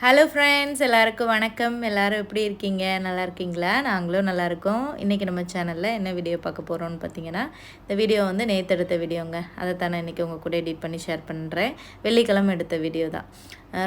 Hello friends எல்லாருக்கும் வணக்கம். எல்லாரும் எப்படி இருக்கீங்க? நல்லா இருக்கீங்களா? நாங்களும் நல்லா இருக்கோம். இன்றைக்கி நம்ம சேனலில் என்ன வீடியோ பார்க்க போகிறோம்னு பார்த்தீங்கன்னா இந்த வீடியோ வந்து நேற்று எடுத்த வீடியோங்க அதை தானே இன்றைக்கி உங்கள் கூட எடிட் பண்ணி ஷேர் பண்ணுறேன் வெள்ளிக்கிழமை எடுத்த வீடியோ தான்.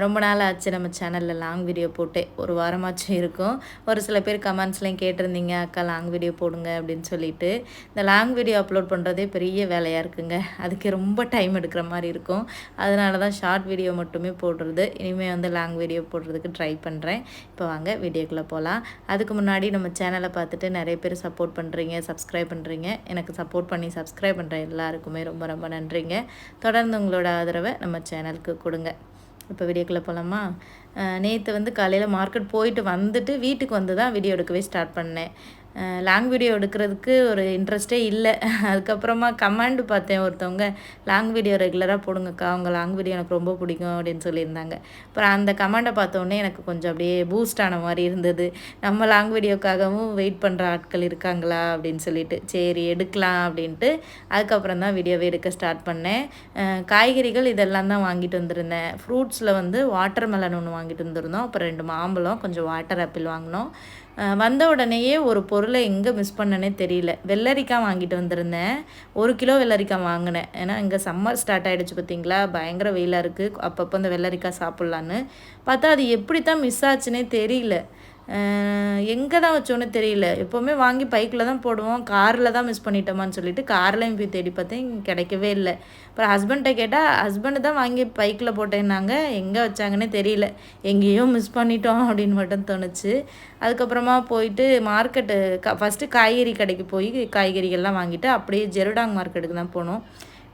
ரொம்ப நாள் ஆச்சு நம்ம சேனலில் லாங் வீடியோ போட்டு. ஒரு வாரமாச்சும் இருக்கும். ஒரு சில பேர் கமெண்ட்ஸ்லையும் கேட்டிருந்தீங்க அக்கா லாங் வீடியோ போடுங்க அப்படின்னு சொல்லிட்டு. இந்த லாங் வீடியோ அப்லோட் பண்ணுறதே பெரிய வேலையாக இருக்குங்க. அதுக்கு ரொம்ப டைம் எடுக்கிற மாதிரி இருக்கும். அதனால தான் ஷார்ட் வீடியோ மட்டுமே போடுறது. இனிமேல் வந்து லாங் வீடியோ போடுறதுக்கு ட்ரை பண்ணுறேன் இப்போ வாங்க வீடியோக்குள்ளே போகலாம் அதுக்கு முன்னாடி நம்ம சேனலை பார்த்துட்டு நிறைய பேர் சப்போர்ட் பண்ணுறீங்க சப்ஸ்கிரைப் பண்ணுறீங்க எனக்கு சப்போர்ட் பண்ணி சப்ஸ்கிரைப் பண்ணுற எல்லாருக்குமே ரொம்ப ரொம்ப நன்றிங்க. தொடர்ந்து உங்களோட ஆதரவை நம்ம சேனலுக்கு கொடுங்க. இப்போ வீடியோக்குள்ளே போகலாமா? நேற்று வந்து காலையில் மார்க்கெட் போயிட்டு வந்துட்டு வீட்டுக்கு வந்து தான் வீடியோ எடுக்கவே ஸ்டார்ட் பண்ணேன். லாங் வீடியோ எடுக்கிறதுக்கு ஒரு இன்ட்ரெஸ்டே இல்லை. அதுக்கப்புறமா கமெண்ட் பார்த்தேன் ஒருத்தவங்க. லாங் வீடியோ ரெகுலராக போடுங்கக்கா அவங்க லாங் வீடியோ எனக்கு ரொம்ப பிடிக்கும் அப்படின்னு சொல்லியிருந்தாங்க. அப்புறம் அந்த கமெண்டை பார்த்தோன்னே எனக்கு கொஞ்சம் அப்படியே பூஸ்ட் ஆன மாதிரி இருந்தது. நம்ம லாங் வீடியோக்காகவும் வெயிட் பண்ணுற ஆட்கள் இருக்காங்களா அப்படின்னு சொல்லிட்டு. சரி எடுக்கலாம் அப்படின்ட்டு அதுக்கப்புறம் தான் வீடியோவே எடுக்க ஸ்டார்ட் பண்ணேன். காய்கறிகள் இதெல்லாம் தான் வாங்கிட்டு வந்திருந்தேன். ஃப்ரூட்ஸில் வந்து வாட்டர் மெலன் ஒன்று வாங்கிட்டு வந்திருந்தோம். அப்புறம் ரெண்டு மாம்பழம் கொஞ்சம் வாட்டர் ஆப்பிள் வாங்கினோம். வந்த உடனேயே ஒரு பொருளை எங்கே மிஸ் பண்ணனே தெரியல. வெள்ளரிக்காய் வாங்கிட்டு வந்திருந்தேன். ஒரு கிலோ வெள்ளரிக்காய் வாங்கினேன். ஏன்னா இங்கே சம்மர் ஸ்டார்ட் ஆகிடுச்சு பார்த்தீங்களா? பயங்கர வெயிலாக இருக்குது அப்பப்போ இந்த வெள்ளரிக்காய் சாப்பிட்லான்னு. பார்த்தா அது எப்படி தான் மிஸ் ஆச்சுன்னே தெரியல. எங்கே தான் வச்சோன்னு தெரியல. எப்போவுமே வாங்கி பைக்கில் தான் போடுவோம். காரில் தான் மிஸ் பண்ணிட்டோமான்னு சொல்லிட்டு கார்லையும் போய் தேடி பார்த்தேன். கிடைக்கவே இல்லை. அப்புறம் ஹஸ்பண்ட்டை கேட்டால் ஹஸ்பண்டு தான் வாங்கி பைக்கில் போட்டேன்னாங்க. எங்கே வச்சாங்கன்னே தெரியல. எங்கேயோ மிஸ் பண்ணிட்டோம். அப்படின்னு மட்டும் தோணுச்சு. அதுக்கப்புறமா போயிட்டு மார்க்கெட்டு க ஃபஸ்ட்டு காய்கறி கடைக்கு போய் காய்கறிகள்லாம் வாங்கிட்டு அப்படியே ஜெருடாங் மார்க்கெட்டுக்கு தான் போனோம்.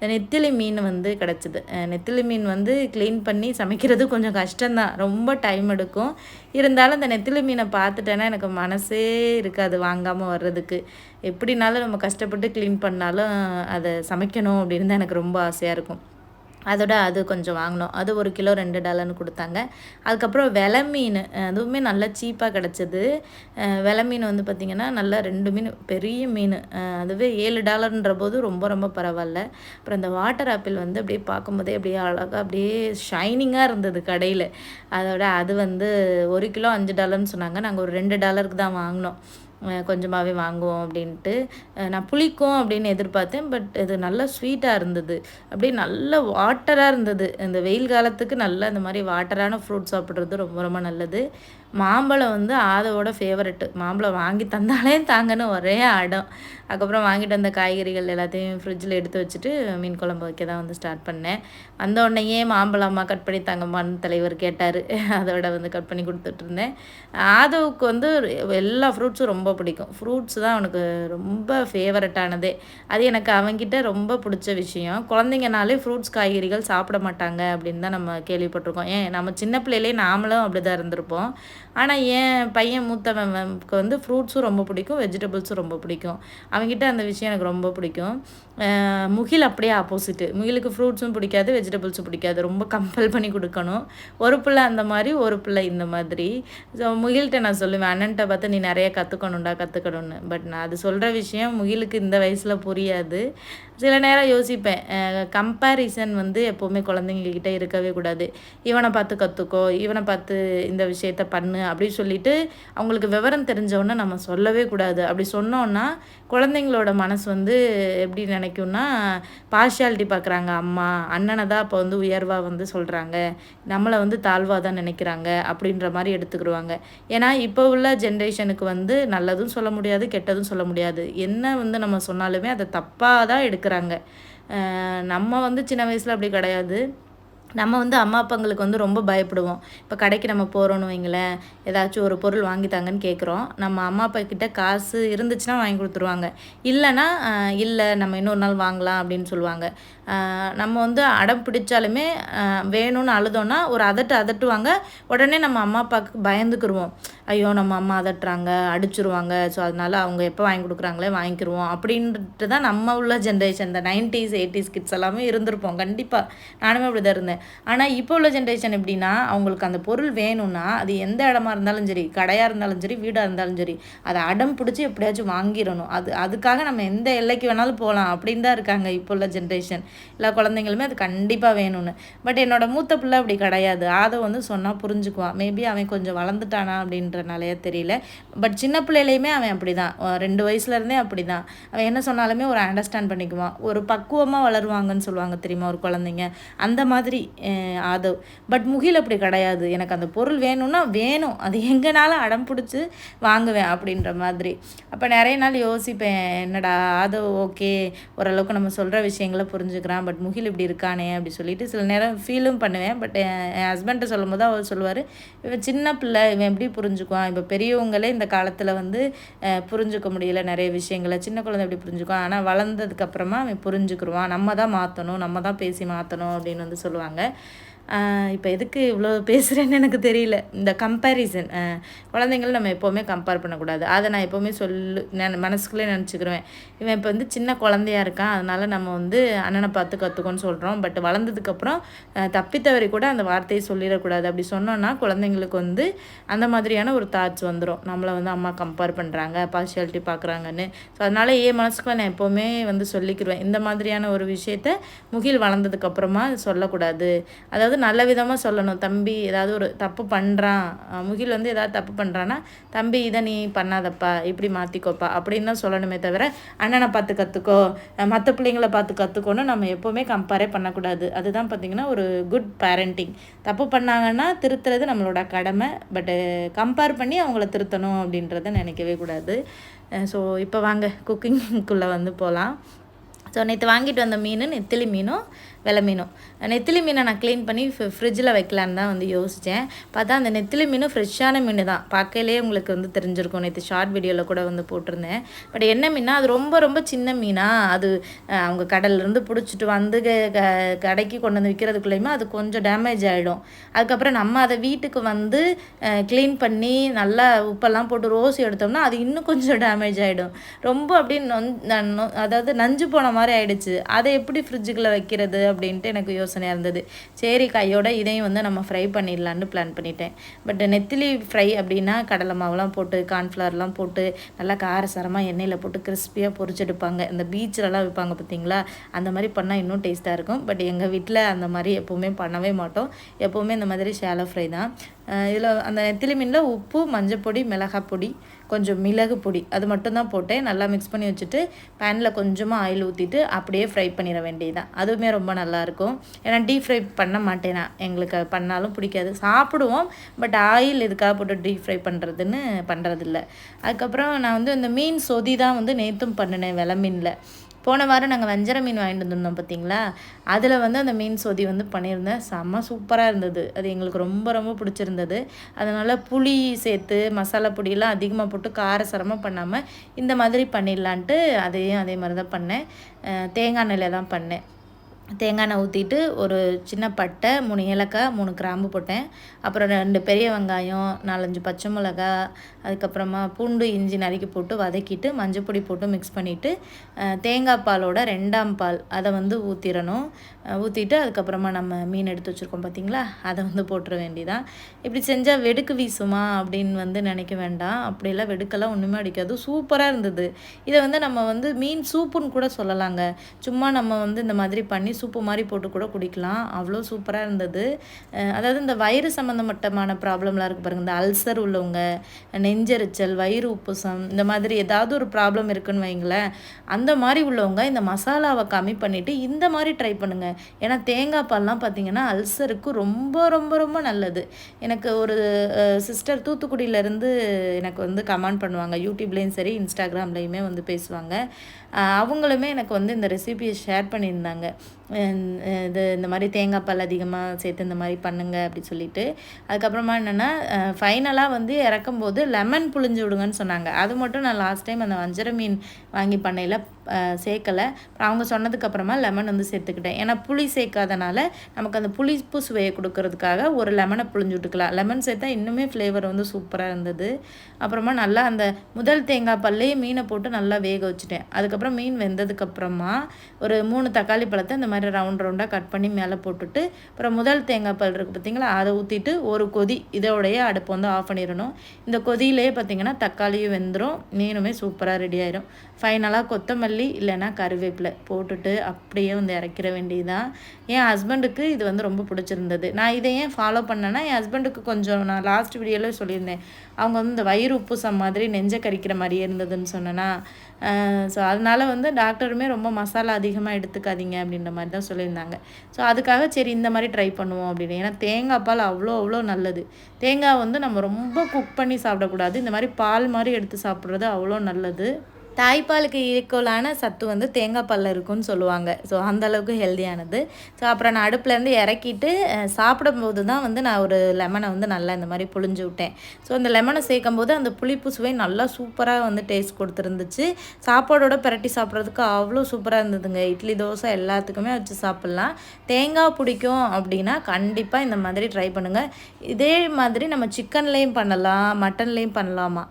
நெத்திலி மீன் வந்து கிடச்சிது. நெத்திலி மீன் வந்து க்ளீன் பண்ணி சமைக்கிறது கொஞ்சம் கஷ்டம்தான். ரொம்ப டைம் எடுக்கும். இருந்தாலும் அந்த நெத்திலி மீனை பார்த்துட்டேன்னா எனக்கு மனசே இருக்காது வாங்காமல் வர்றதுக்கு. எப்படினாலும் நம்ம கஷ்டப்பட்டு க்ளீன் பண்ணாலும் அதை சமைக்கணும் அப்படின்னு தான் எனக்கு ரொம்ப ஆசையாக இருக்கும். அதோட அது கொஞ்சம் வாங்கினோம். அது ஒரு கிலோ ரெண்டு டாலர்னு கொடுத்தாங்க. அதுக்கப்புறம் விலை மீன் அதுவுமே நல்லா சீப்பாக கிடச்சிது. விலை மீன் வந்து பார்த்திங்கன்னா நல்லா ரெண்டு மீன் பெரிய மீன். அதுவே ஏழு டாலர்ன்ற போது ரொம்ப ரொம்ப பரவாயில்ல. அப்புறம் இந்த வாட்டர் ஆப்பிள் வந்து அப்படியே பார்க்கும்போதே அப்படியே அழகாக அப்படியே ஷைனிங்காக இருந்தது கடையில். அதோட அது வந்து ஒரு கிலோ அஞ்சு டாலர்னு சொன்னாங்க. நாங்கள் ஒரு ரெண்டு டாலருக்கு தான் வாங்கினோம். கொஞ்சமாகவே வாங்குவோம் அப்படின்ட்டு நான் புளிக்கும் அப்படின்னு எதிர்பார்த்தேன் பட் இது நல்லா ஸ்வீட்டாக இருந்தது. அப்படியே நல்ல வாட்டராக இருந்தது. இந்த வெயில் காலத்துக்கு நல்ல இந்த மாதிரி வாட்டரான ஃப்ரூட் சாப்பிட்றது ரொம்ப ரொம்ப நல்லது. மாம்பழம் வந்து ஆதவோட ஃபேவரெட்டு மாம்பழம் வாங்கி தந்தாலே தாங்கன்னு ஒரே அடம். அதுக்கப்புறம் வாங்கிட்டு வந்த காய்கறிகள் எல்லாத்தையும் ஃப்ரிட்ஜில் எடுத்து வச்சுட்டு மீன் குழம்பு வைக்க தான் வந்து ஸ்டார்ட் பண்ணேன். வந்த உடனேயே மாம்பழம் அம்மா கட் பண்ணி தாங்கம்மான்னு தலைவர் கேட்டார். அதோட வந்து கட் பண்ணி கொடுத்துட்ருந்தேன் ஆதவுக்கு வந்து எல்லா ஃப்ரூட்ஸும் ரொம்ப பிடிக்கும். ஃப்ரூட்ஸ் தான் அவனுக்கு ரொம்ப ஃபேவரட்டானதே அது எனக்கு அவங்கிட்ட ரொம்ப பிடிச்ச விஷயம். குழந்தைங்கனாலே ஃப்ரூட்ஸ் காய்கறிகள் சாப்பிட மாட்டாங்க அப்படின்னு தான் நம்ம கேள்விப்பட்டிருக்கோம். ஏன் நம்ம சின்ன பிள்ளையிலே நாமளும் அப்படி தான் இருந்திருப்போம். ஆனால் என் பையன் மூத்தவனுக்கு வந்து ஃப்ரூட்ஸும் ரொம்ப பிடிக்கும் வெஜிடபிள்ஸும் ரொம்ப பிடிக்கும். அவங்ககிட்ட அந்த விஷயம் எனக்கு ரொம்ப பிடிக்கும். முகில் அப்படியே ஆப்போசிட்டு முகிலுக்கு ஃப்ரூட்ஸும் பிடிக்காது வெஜிடபிள்ஸும் பிடிக்காது. ரொம்ப கம்பல் பண்ணி கொடுக்கணும். ஒரு பிள்ளை அந்த மாதிரி ஒரு பிள்ளை இந்த மாதிரி. ஸோ முகில்கிட்ட நான் சொல்லுவேன் அண்ணன்ட்ட பார்த்து நீ நிறைய கற்றுக்கணும்டா கற்றுக்கணும்னு பட் நான் அது சொல்கிற விஷயம் முகிலுக்கு இந்த வயசில் புரியாது. சில நேரம் யோசிப்பேன் கம்பேரிசன் வந்து எப்போவுமே குழந்தைங்கக்கிட்ட இருக்கவே கூடாது. இவனை பார்த்து கற்றுக்கோ இவனை பார்த்து இந்த விஷயத்த பண்ணு அப்படின்னு சொல்லிட்டு அவங்களுக்கு விவரம் தெரிஞ்சவொன்னே நம்ம சொல்லவே கூடாது. அப்படி சொன்னோன்னா குழந்தைங்களோட மனசு வந்து எப்படி நினைக்கும்னா பார்ஷியாலிட்டி பார்க்குறாங்க. அம்மா அண்ணனை தான் இப்போ வந்து உயர்வாக வந்து சொல்கிறாங்க நம்மளை வந்து தாழ்வாக தான் நினைக்கிறாங்க அப்படின்ற மாதிரி எடுத்துக்கிடுவாங்க. ஏன்னா இப்போ உள்ள ஜென்ரேஷனுக்கு வந்து நல்லதும் சொல்ல முடியாது கெட்டதும் சொல்ல முடியாது. என்ன வந்து நம்ம சொன்னாலுமே அதை தப்பாக தான் எடுக்க இருக்கிறாங்க நம்ம வந்து சின்ன வயசில் அப்படி கிடையாது. நம்ம வந்து அம்மா அப்பாங்களுக்கு வந்து ரொம்ப பயப்படுவோம். இப்போ கடைக்கு நம்ம போகிறோன்னு வைங்களேன் ஏதாச்சும் ஒரு பொருள் வாங்கி தாங்கன்னு கேட்குறோம் நம்ம அம்மா அப்பா கிட்ட காசு இருந்துச்சுன்னா வாங்கி கொடுத்துருவாங்க. இல்லைன்னா இல்லை நம்ம இன்னொரு நாள் வாங்கலாம் அப்படின்னு சொல்லுவாங்க. நம்ம வந்து அடம் பிடிச்சாலுமே வேணும்னு அழுதோன்னா ஒரு அதட்டு அதட்டுவாங்க. உடனே நம்ம அம்மா அப்பாவுக்கு பயந்துக்குருவோம். ஐயோ நம்ம அம்மா அதட்டுறாங்க அடிச்சிருவாங்க. ஸோ அதனால அவங்க எப்போ வாங்கி கொடுக்குறாங்களே வாங்கிக்கிருவோம். அப்படின்ட்டு தான் நம்ம உள்ள ஜென்ரேஷன் இந்த நைன்டிஸ் எயிட்டிஸ் கிட்ஸ் எல்லாமே இருந்திருப்போம். கண்டிப்பாக நானுமே அப்படி தான் இருந்தேன். ஆனால் இப்போ உள்ள ஜென்ரேஷன் எப்படின்னா அவங்களுக்கு அந்த பொருள் வேணும்னா அது எந்த இடமா இருந்தாலும் சரி கடையாக இருந்தாலும் சரி வீடாக இருந்தாலும் சரி அதை அடம் பிடிச்சி எப்படியாச்சும் வாங்கிடணும். அது அதுக்காக நம்ம எந்த எல்லைக்கு வேணாலும் போகலாம். அப்படின்னு தான் இருக்காங்க இப்போ உள்ள ஜென்ரேஷன் எல்லா குழந்தைங்களுமே அது கண்டிப்பாக வேணும்னு. பட் என்னோடய மூத்த பிள்ளை அப்படி கிடையாது. அதை வந்து சொன்னால் புரிஞ்சுக்குவான் மேபி அவன் கொஞ்சம் வளர்ந்துட்டானா அப்படின்றனாலேயே தெரியல. பட் சின்ன பிள்ளையிலையுமே அவன் அப்படி தான் ரெண்டு வயசுலேருந்தே அப்படி தான் அவன் என்ன சொன்னாலுமே ஒரு அண்டர்ஸ்டாண்ட் பண்ணிக்குவான். ஒரு பக்குவமாக வளருவாங்கன்னு சொல்லுவாங்க தெரியுமா ஒரு குழந்தைங்க? அந்த மாதிரி ஆதவ். பட் முகில் அப்படி கிடையாது. எனக்கு அந்த பொருள் வேணும்னா வேணும். அது எங்கனாலும் அடம் பிடிச்சி வாங்குவேன் அப்படின்ற மாதிரி. அப்போ நிறைய நாள் யோசிப்பேன். என்னடா ஆதவ் ஓகே ஓரளவுக்கு நம்ம சொல்கிற விஷயங்களை புரிஞ்சுக்கிறான் பட் முகில் இப்படி இருக்கானே அப்படி சொல்லிட்டு சில நேரம் ஃபீலும் பண்ணுவேன். பட் என் ஹஸ்பண்ட்டை சொல்லும் போது அவர் சொல்லுவார் இவன் சின்ன பிள்ளை இவன் எப்படி புரிஞ்சுக்குவான்? இப்போ பெரியவங்களே இந்த காலத்தில் வந்து புரிஞ்சுக்க முடியல நிறைய விஷயங்களை. சின்ன குழந்தை எப்படி புரிஞ்சுக்குவான்? ஆனால் வளர்ந்ததுக்கப்புறமா அவன் புரிஞ்சுக்கிடுவான் நம்ம தான் மாற்றணும் நம்ம தான் பேசி மாற்றணும் அப்படின்னு வந்து சொல்லுவாங்க. இப்போ எதுக்கு இவ்வளோ பேசுகிறேன்னு எனக்கு தெரியல. இந்த கம்பேரிசன் குழந்தைங்கள நம்ம எப்போவுமே கம்பேர் பண்ணக்கூடாது. அதை நான் எப்போவுமே சொல்லு நான் மனசுக்குள்ளே நினச்சிக்கிருவேன். இவன் இப்போ வந்து சின்ன குழந்தையா இருக்கான். அதனால் நம்ம வந்து அண்ணனை பார்த்து கற்றுக்கோன்னு சொல்கிறோம் பட் வளர்ந்ததுக்கப்புறம் தப்பித்தவரை கூட அந்த வார்த்தையை சொல்லிடக்கூடாது. அப்படி சொன்னோன்னா குழந்தைங்களுக்கு வந்து அந்த மாதிரியான ஒரு தாட்ஸ் வந்துடும் நம்மளை வந்து அம்மா கம்பேர் பண்ணுறாங்க பார்ஷியாலிட்டி பார்க்குறாங்கன்னு ஸோ அதனால் ஏன் மனசுக்குள்ள நான் எப்போவுமே வந்து சொல்லிக்கிருவேன். இந்த மாதிரியான ஒரு விஷயத்த முகில் வளர்ந்ததுக்கப்புறமா சொல்லக்கூடாது. அதாவது அதாவது நல்ல விதமாக சொல்லணும். தம்பி ஏதாவது ஒரு தப்பு பண்ணுறான் முகில் வந்து ஏதாவது தப்பு பண்ணுறான்னா தம்பி இதை நீ பண்ணாதப்பா. இப்படி மாற்றிக்கோப்பா அப்படின்னு தான் சொல்லணுமே தவிர அண்ணனை பார்த்து கற்றுக்கோ மற்ற பிள்ளைங்களை பார்த்து கற்றுக்கோன்னு நம்ம எப்போவுமே கம்பேரே பண்ணக்கூடாது. அதுதான் பார்த்திங்கன்னா ஒரு குட் பேரண்டிங் தப்பு பண்ணாங்கன்னா திருத்துறது நம்மளோட கடமை. பட்டு கம்பேர் பண்ணி அவங்கள திருத்தணும் அப்படின்றத நினைக்கவே கூடாது. ஸோ இப்போ வாங்க குக்கிங்குள்ளே வந்து போகலாம் ஸோ நேற்று வாங்கிட்டு வந்த மீன் நெத்திலி மீனும் வெலை மீனும் நெத்திலி மீனை நான் க்ளீன் பண்ணி ஃப்ரிட்ஜில் வைக்கலான்னு தான் வந்து யோசித்தேன் பார்த்தா அந்த நெத்திலி மீனும் ஃப்ரெஷ்ஷான மீன் தான். பார்க்கலே உங்களுக்கு வந்து தெரிஞ்சிருக்கும். நேற்று ஷார்ட் வீடியோவில் கூட வந்து போட்டிருந்தேன். பட் என்ன மீனா அது ரொம்ப ரொம்ப சின்ன மீனாக அது அவங்க கடல்லேருந்து பிடிச்சிட்டு வந்து கடைக்கு கொண்டு வந்து விற்கிறதுக்குள்ளேயுமே அது கொஞ்சம் டேமேஜ் ஆகிடும் அதுக்கப்புறம் நம்ம அதை வீட்டுக்கு வந்து க்ளீன் பண்ணி நல்லா உப்பெல்லாம் போட்டு ரோஸ் எடுத்தோம்னா அது இன்னும் கொஞ்சம் டேமேஜ் ஆகிடும் ரொம்ப அப்படியே அதாவது நஞ்சு போன மாதிரி ஆகிடுச்சு அதை எப்படி ஃப்ரிட்ஜுக்குள்ளே வைக்கிறது அப்படின்ட்டு எனக்கு யோசனையாக இருந்தது. சரி கையோட இதையும் வந்து நம்ம ஃப்ரை பண்ணிடலான்னு பிளான் பண்ணிட்டேன். பட் நெத்திலி ஃப்ரை அப்படின்னா கடலை மாவுலாம் போட்டு கார்ன்ஃப்ளவர்லாம் போட்டு நல்லா காரசாரமாக எண்ணெயில் போட்டு கிறிஸ்பியாக பொறிச்செடுப்பாங்க இந்த பீச்சிலலாம் வைப்பாங்க பார்த்தீங்களா அந்த மாதிரி பண்ணால் இன்னும் டேஸ்ட்டாக இருக்கும். பட் எங்கள் வீட்டில் அந்த மாதிரி எப்போவுமே பண்ணவே மாட்டோம். எப்போவுமே இந்த மாதிரி ஷேலோ ஃப்ரை தான். இதில் அந்த நெத்திலி மீனில் உப்பு மஞ்சப்பொடி மிளகாய் பொடி கொஞ்சம் மிளகு பொடி அது மட்டும்தான் போட்டேன். நல்லா மிக்ஸ் பண்ணி வச்சுட்டு பேனில் கொஞ்சமாக ஆயில் ஊற்றிட்டு அப்படியே ஃப்ரை பண்ணிட வேண்டியதுதான். அதுவுமே ரொம்ப நல்லாயிருக்கும். ஏன்னா டீப் ஃப்ரை பண்ண மாட்டேன். நான் எங்களுக்கு பண்ணாலும் பிடிக்காது. சாப்பிடுவோம். பட் ஆயில் இதுக்காக போட்டு டீப் ஃப்ரை பண்ணுறதுன்னு பண்ணுறதில்ல அதுக்கப்புறம் நான் வந்து இந்த மீன் சொதி தான் வந்து நேற்றும் பண்ணினேன் வெலை மீனில். போன வாரம் நாங்கள் வஞ்சர மீன் வாங்கிட்டு வந்திருந்தோம் பார்த்தீங்களா அதில் வந்து அந்த மீன் சொதி வந்து பண்ணியிருந்தேன். செம்ம சூப்பராக இருந்தது. அது எங்களுக்கு ரொம்ப ரொம்ப பிடிச்சிருந்தது. அதனால் புளி சேர்த்து மசாலா பொடியெல்லாம் அதிகமாக போட்டு காரசரமாக பண்ணாமல் இந்த மாதிரி பண்ணிடலான்ட்டு அதையும் அதே மாதிரி தான் பண்ணேன். தேங்காய் நெல்லை தான் பண்ணேன். தேங்காய் எண்ணெய் ஊற்றிட்டு ஒரு சின்ன பட்டை மூணு ஏலக்காய் மூணு கிராம்பு போட்டேன். அப்புறம் ரெண்டு பெரிய வெங்காயம் நாலஞ்சு பச்சை மிளகா அதுக்கப்புறமா பூண்டு இஞ்சி நறுக்கி போட்டு வதக்கிட்டு மஞ்சள் பொடி போட்டு மிக்ஸ் பண்ணிவிட்டு தேங்காய் பாலோட ரெண்டாம் பால் அதை வந்து ஊற்றிடணும் ஊற்றிட்டு அதுக்கப்புறமா நம்ம மீன் எடுத்து வச்சுருக்கோம் பார்த்திங்களா அதை வந்து போட்டுற வேண்டிதான் இப்படி செஞ்சால் வெடுக்கு வீசுமா அப்படின்னு வந்து நினைக்க வேண்டாம். அப்படியெல்லாம் வெடுக்கெல்லாம் ஒன்றுமே அடிக்காது. சூப்பராக இருந்தது. இதை வந்து நம்ம வந்து மீன் சூப்புன்னு கூட சொல்லலாங்க. சும்மா நம்ம வந்து இந்த மாதிரி பண்ணி சூப்பு மாதிரி போட்டு கூட குடிக்கலாம். அவ்வளோ சூப்பராக இருந்தது. அதாவது இந்த வயிறு சம்மந்தப்பட்டமான ப்ராப்ளம்லாம் இருக்குது பாருங்கள் இந்த அல்சர் உள்ளவங்க நெஞ்செரிச்சல் வயிறு உப்புசம் இந்த மாதிரி ஏதாவது ஒரு ப்ராப்ளம் இருக்குன்னு வைங்களேன். அந்த மாதிரி உள்ளவங்க இந்த மசாலாவை கம்மி பண்ணிவிட்டு இந்த மாதிரி ட்ரை பண்ணுங்கள் ஏன்னா தேங்காய் பால்லாம் பார்த்தீங்கன்னா அல்சருக்கு ரொம்ப ரொம்ப ரொம்ப நல்லது. எனக்கு ஒரு சிஸ்டர் தூத்துக்குடியிலேருந்து எனக்கு வந்து கமெண்ட் பண்ணுவாங்க. யூடியூப்லேயும் சரி இன்ஸ்டாகிராம்லேயுமே வந்து பேசுவாங்க. அவங்களுமே எனக்கு வந்து இந்த ரெசிபியை ஷேர் பண்ணியிருந்தாங்க. இது இந்த மாதிரி தேங்காய் பால் அதிகமாக சேர்த்து இந்த மாதிரி பண்ணுங்க அப்படி சொல்லிட்டு. அதுக்கப்புறமா என்னென்னா ஃபைனலாக வந்து இறக்கும்போது லெமன் புழிஞ்சு விடுங்கன்னு சொன்னாங்க. அது மட்டும் நான் லாஸ்ட் டைம் அந்த வஞ்சர மீன் வாங்கி பண்ணையில் சேர்க்கலை. அவங்க சொன்னதுக்கப்புறமா லெமன் வந்து சேர்த்துக்கிட்டேன். ஏன்னா புளி சேர்க்காதனால நமக்கு அந்த புளிப்பு சுவையை கொடுக்கறதுக்காக ஒரு லெமனை புழிஞ்சு விட்டுக்கலாம். லெமன் சேர்த்தா இன்னுமே ஃப்ளேவர் வந்து சூப்பராக இருந்தது. அப்புறமா நல்லா அந்த முதல் தேங்காய் பல்லையே மீனை போட்டு நல்லா வேக வச்சுட்டேன். அதுக்கப்புறம் மீன் வெந்ததுக்கப்புறமா ஒரு மூணு தக்காளி பழத்தை இந்த மாதிரி ரவுண்ட் ரவுண்டாக கட் பண்ணி மேலே போட்டுட்டு அப்புறம் முதல் தேங்காய் பால் இருக்குது பார்த்திங்களா அதை ஊற்றிட்டு ஒரு கொதி இதோடைய அடுப்பு வந்து ஆஃப் பண்ணிடணும். இந்த கொதியிலே பார்த்திங்கன்னா தக்காளியும் வெந்துடும் மீனுமே சூப்பராக ரெடி ஆயிரும். ஃபைனலாக கொத்தமல்லி இல்லைன்னா கருவேப்பிலை போட்டுட்டு அப்படியே வந்து இறக்கிற வேண்டியதுதான். என் ஹஸ்பண்டுக்கு இது வந்து ரொம்ப பிடிச்சிருந்தது. நான் இதை ஏன் ஃபாலோ பண்ணேன்னா என் ஹஸ்பண்டுக்கு கொஞ்சம் நான் லாஸ்ட் வீடியோவில் சொல்லியிருந்தேன். அவங்க வந்து இந்த வயிறு உப்புசம் மாதிரி நெஞ்சை கறிக்கிற மாதிரியே இருந்ததுன்னு சொன்னேன்னா ஸோ அதனால் வந்து டாக்டருமே ரொம்ப மசாலா அதிகமாக எடுத்துக்காதீங்க அப்படின்ற மாதிரி தான் சொல்லியிருந்தாங்க. ஸோ அதுக்காக சரி இந்த மாதிரி ட்ரை பண்ணுவோம் அப்படின்னு. ஏன்னா தேங்காய் பால் அவ்வளோ அவ்வளோ நல்லது. தேங்காய் வந்து நம்ம ரொம்ப குக் பண்ணி சாப்பிடக்கூடாது. இந்த மாதிரி பால் மாதிரி எடுத்து சாப்பிட்றது அவ்வளோ நல்லது. தாய்ப்பாலுக்கு ஈக்குவலான சத்து வந்து தேங்காய் பாலில் இருக்குன்னு சொல்லுவாங்க. ஸோ அந்தளவுக்கு ஹெல்த்தியானது ஸோ அப்புறம் நான் அடுப்புலேருந்து இறக்கிட்டு சாப்பிடும்போது தான் வந்து நான் ஒரு லெமனை வந்து நல்லா இந்த மாதிரி புழிஞ்சு விட்டேன். ஸோ அந்த லெமனை சேர்க்கும் போது அந்த புளிப்பு சுவை நல்லா சூப்பராக வந்து டேஸ்ட் கொடுத்துருந்துச்சு. சாப்பாடோட பரட்டி சாப்பிட்றதுக்கு அவ்வளோ சூப்பராக இருந்ததுங்க. இட்லி தோசை எல்லாத்துக்குமே வச்சு சாப்பிட்லாம். தேங்காய் பிடிக்கும் அப்படின்னா கண்டிப்பாக இந்த மாதிரி ட்ரை பண்ணுங்கள் இதே மாதிரி நம்ம சிக்கன்லேயும் பண்ணலாம் மட்டன்லேயும் பண்ணலாமா?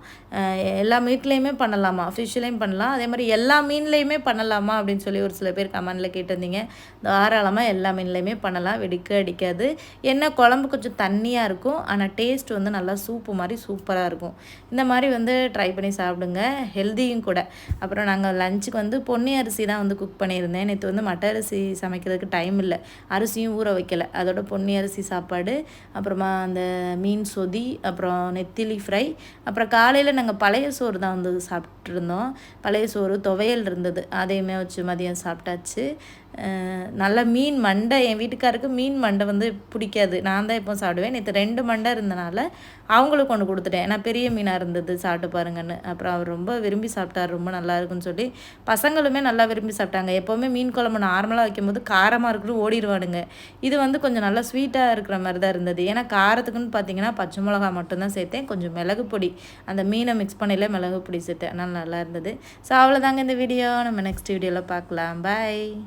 எல்லா மீட்லேயுமே பண்ணலாமா? ஃபிஷ்லேயும் பண்ணலாம். அதே மாதிரி எல்லா மீன்லேயுமே பண்ணலாமா அப்படின்னு சொல்லி ஒரு சில பேர் கமெண்டில் கேட்டிருந்தீங்க. தாராளமாக எல்லா மீன்லேயுமே பண்ணலாம். வெடிக்க அடிக்காது. என்ன குழம்பு கொஞ்சம் தண்ணியாக இருக்கும். ஆனால் டேஸ்ட் வந்து நல்லா சூப்பு மாதிரி சூப்பராக இருக்கும். இந்த மாதிரி வந்து ட்ரை பண்ணி சாப்பிடுங்க. ஹெல்த்தியும் கூட. அப்புறம் நாங்கள் லஞ்சுக்கு வந்து பொன்னி அரிசி தான் வந்து குக் பண்ணியிருந்தேன். நேற்று வந்து மட்ட அரிசி சமைக்கிறதுக்கு டைம் இல்லை. அரிசியும் ஊற வைக்கலை. அதோட பொன்னி அரிசி சாப்பாடு அப்புறமா அந்த மீன் சொதி அப்புறம் நெத்திலி ஃப்ரை அப்புறம் காலையில் நாங்கள் பழைய சோறு தான் வந்து சாப்பிட்ருந்தோம் பழைய சோறு துவையல் இருந்தது. அதையுமே வச்சு மதியம் சாப்பிட்டாச்சு. நல்ல மீன் மண்டை என் வீட்டுக்காருக்கு மீன் மண்டை வந்து பிடிக்காது. நான் தான் இப்போ சாப்பிடுவேன். நேற்று ரெண்டு மண்டை இருந்தனால அவங்களுக்கு கொண்டு கொடுத்துட்டேன். ஏன்னா பெரிய மீனாக இருந்தது சாப்பிட்டு பாருங்கன்னு. அப்புறம் அவர் ரொம்ப விரும்பி சாப்பிட்டார் ரொம்ப நல்லா இருக்குன்னு சொல்லி பசங்களுமே நல்லா விரும்பி சாப்பிட்டாங்க. எப்போவுமே மீன் குழம்பு நார்மலாக வைக்கும்போது காரமாக இருக்கிறது ஓடிடுவானுங்க. இது வந்து கொஞ்சம் நல்லா ஸ்வீட்டாக இருக்கிற மாதிரி தான் இருந்தது. ஏன்னா காரத்துக்குன்னு பார்த்தீங்கன்னா பச்சை மிளகா மட்டும்தான் சேர்த்தேன். கொஞ்சம் மிளகு பொடி. அந்த மீனை மிக்ஸ் பண்ணல மிளகு பொடி சேர்த்தேன். அதனால் நல்லா இருந்தது. ஸோ அவ்வளோதாங்க இந்த வீடியோ நம்ம நெக்ஸ்ட் வீடியோவில் பார்க்கலாம் பாய்